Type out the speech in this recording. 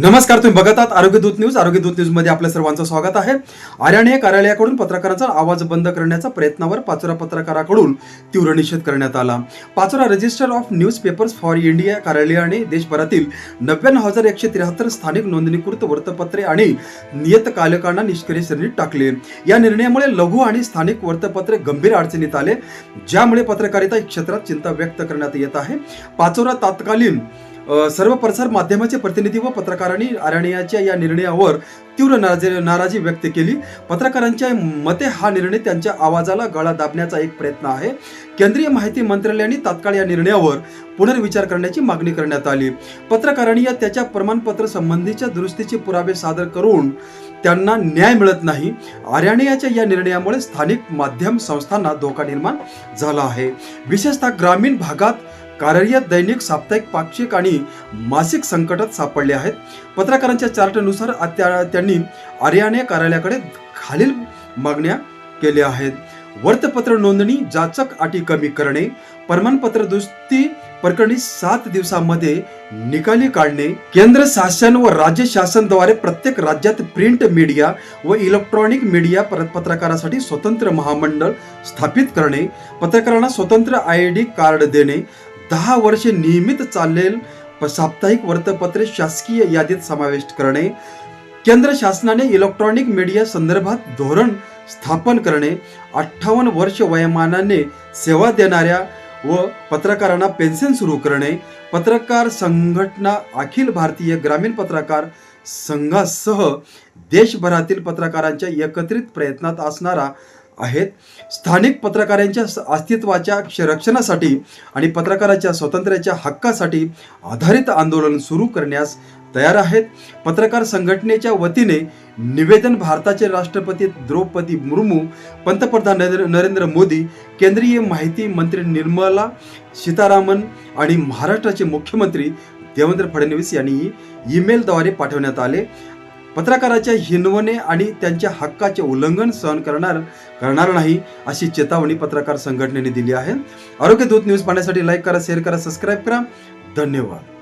नमस्कार तुम्ही बघत आहात आरोग्य दूत न्यूज. आरोग्य दूत न्यूजमध्ये आपल्या सर्वांचं स्वागत आहे. आर्याने कार्यालयाकडून पत्रकारांचा आवाज बंद करण्याच्या प्रयत्नावर पाचोरा पत्रकाराकडून तीव्र निषेध करण्यात आला. Pachora register of newspapers for India कार्यालयाने देशभरातील नव्याण्णव हजार एकशे त्र्याहत्तर स्थानिक नोंदणीकृत वृत्तपत्रे आणि नियतकालकांना निष्क्रिय श्रेणीत टाकले. या निर्णयामुळे लघु आणि स्थानिक वृत्तपत्रे गंभीर अडचणीत आले ज्यामुळे पत्रकारिता क्षेत्रात चिंता व्यक्त करण्यात येत आहे. पाचोरा तात्कालीन सर्व प्रसार माध्यमाचे प्रतिनिधी व पत्रकारांनी आराणियाच्या या निर्णयावर तीव्र नाराजी नाराजी व्यक्त केली. पत्रकारांच्या मते हा निर्णय त्यांच्या आवाजाला गळा दाबण्याचा एक प्रयत्न आहे. केंद्रीय माहिती मंत्रालयाने तात्काळ या निर्णयावर पुनर्विचार करण्याची मागणी करण्यात आली. पत्रकारांनी या त्याच्या प्रमाणपत्र संबंधीच्या दुरुस्तीचे पुरावे सादर करून त्यांना न्याय मिळत नाही. आर्याणयाच्या या निर्णयामुळे स्थानिक माध्यम संस्थांना धोका निर्माण झाला आहे. विशेषतः ग्रामीण भागात कार्यरत दैनिक साप्ताहिक पाक्षिक आणि मासिक संकटात सापडले आहेत. पत्रकारांच्या चार्टनुसार त्या- त्यांनी आर्याने कार्यालयाकडे खालील मागण्या केल्या आहेत. वर्तपत्र नोंदणी जाचक अटी कमी करणे प्रमाणपत्र दुरुस्ती प्रकरणी सात दिवसामध्ये निकाली काढणे केंद्र शासन व राज्य शासनद्वारे प्रत्येक राज्यात प्रिंट मीडिया व इलेक्ट्रॉनिक मीडिया पत्रकारासाठी स्वतंत्र महामंडळ स्थापित करणे पत्रकारांना स्वतंत्र आय डी कार्ड देणे दहा वर्षे नियमित चाललेल साप्ताहिक वृत्तपत्रे शासकीय यादीत समाविष्ट करणे केंद्र शासनाने इलेक्ट्रॉनिक मीडिया संदर्भात धोरण स्थापन करणे अठ्ठावन्न वर्ष वयोमानाने सेवा देणाऱ्या व पत्रकारांना पेन्शन सुरू करणे पत्रकार संघटना अखिल भारतीय ग्रामीण पत्रकार संघासह देशभरातील पत्रकारांच्या एकत्रित प्रयत्नात असणारा आहेत. स्थानिक पत्रकारांच्या अस्तित्वाच्या रक्षणासाठी आणि पत्रकाराच्या स्वातंत्र्याच्या हक्कासाठी आधारित आंदोलन सुरू करण्यास तयार आहेत. पत्रकार संघटनेच्या वतीने निवेदन भारताचे राष्ट्रपती द्रौपदी मुर्मू पंतप्रधान नरेंद्र नरेंद्र मोदी केंद्रीय माहिती मंत्री निर्मला सीतारामन आणि महाराष्ट्राचे मुख्यमंत्री देवेंद्र फडणवीस यांनी ईमेलद्वारे पाठवण्यात आले. पत्रकाराच्या हिनवणे आणि त्यांच्या हक्काचे उल्लंघन सहन करणार करणार नाही अशी चेतावणी पत्रकार संघटनेने दिली आहे. आरोग्य दूत न्यूज पाहण्यासाठी लाईक करा शेअर करा सबस्क्राईब करा. धन्यवाद.